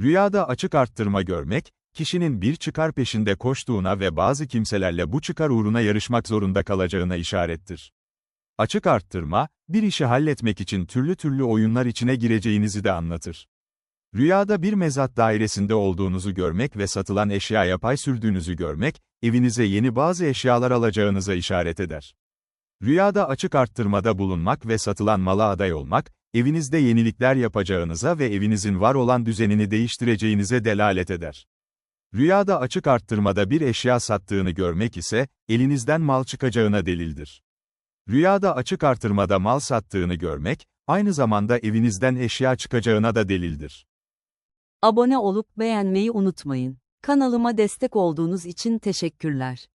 Rüyada açık arttırma görmek, kişinin bir çıkar peşinde koştuğuna ve bazı kimselerle bu çıkar uğruna yarışmak zorunda kalacağına işarettir. Açık arttırma, bir işi halletmek için türlü türlü oyunlar içine gireceğinizi de anlatır. Rüyada bir mezat dairesinde olduğunuzu görmek ve satılan eşyaya pay sürdüğünüzü görmek, evinize yeni bazı eşyalar alacağınıza işaret eder. Rüyada açık arttırmada bulunmak ve satılan mala aday olmak, evinizde yenilikler yapacağınıza ve evinizin var olan düzenini değiştireceğinize delalet eder. Rüyada açık arttırmada bir eşya sattığını görmek ise, elinizden mal çıkacağına delildir. Rüyada açık artırmada mal sattığını görmek, aynı zamanda evinizden eşya çıkacağına da delildir. Abone olup beğenmeyi unutmayın. Kanalıma destek olduğunuz için teşekkürler.